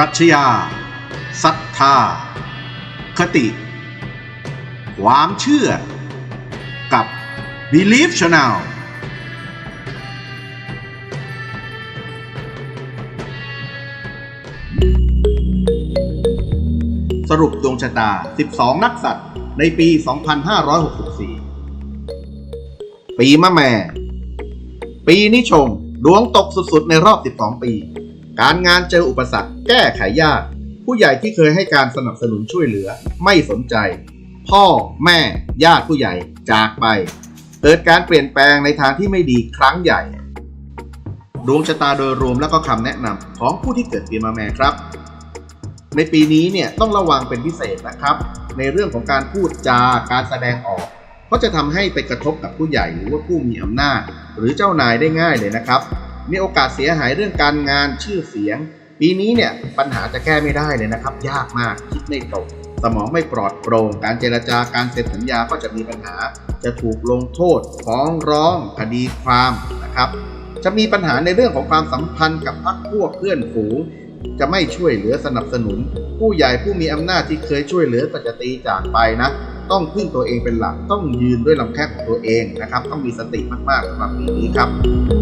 ปรัชญาศรัทธา คติ ความเชื่อ กับ Belief Channel สรุปดวงชะตา 12 นักสัตว์ในปี 2564 ปีมะแม่ ปีนี้ชง ดวงตกสุดๆ ในรอบ 12 ปี การงานเจออุปสรรคแก้ไขยาก ผู้ใหญ่ที่เคยให้การสนับสนุนช่วยเหลือไม่สนใจ พ่อแม่ญาติผู้ใหญ่จากไป เกิดการเปลี่ยนแปลงในทางที่ไม่ดีครั้งใหญ่ ดวงชะตาโดยรวมและก็คำแนะนำของผู้ที่เกิดปีมะแม่ครับ ในปีนี้เนี่ยต้องระวังเป็นพิเศษนะครับ ในเรื่องของการพูดจาการแสดงออกเพราะจะทำให้ไปกระทบกับผู้ใหญ่หรือว่าผู้มีอำนาจ หรือเจ้านายได้ง่ายเลยนะครับ มีโอกาสเสียหายเรื่องการงานชื่อเสียง ปีนี้เนี่ยปัญหาจะแก้ไม่ได้เลยนะครับ ยากมากคิดไม่ตกสมองไม่ปลอดโปร่งการเจรจาการเซ็นสัญญาก็จะมีปัญหา จะถูกลงโทษ ฟ้องร้อง คดีความนะครับ จะมีปัญหาในเรื่องของความสัมพันธ์กับพรรคพวกเพื่อนฝูง จะไม่ช่วยเหลือสนับสนุน ผู้ใหญ่ผู้มีอำนาจที่เคยช่วยเหลือก็จะตีจากไปนะ ต้องพึ่งตัวเองเป็นหลักต้องยืนด้วยลำแข้งของตัวเองนะครับ ต้องมีสติมากๆสำหรับปีนี้ครับ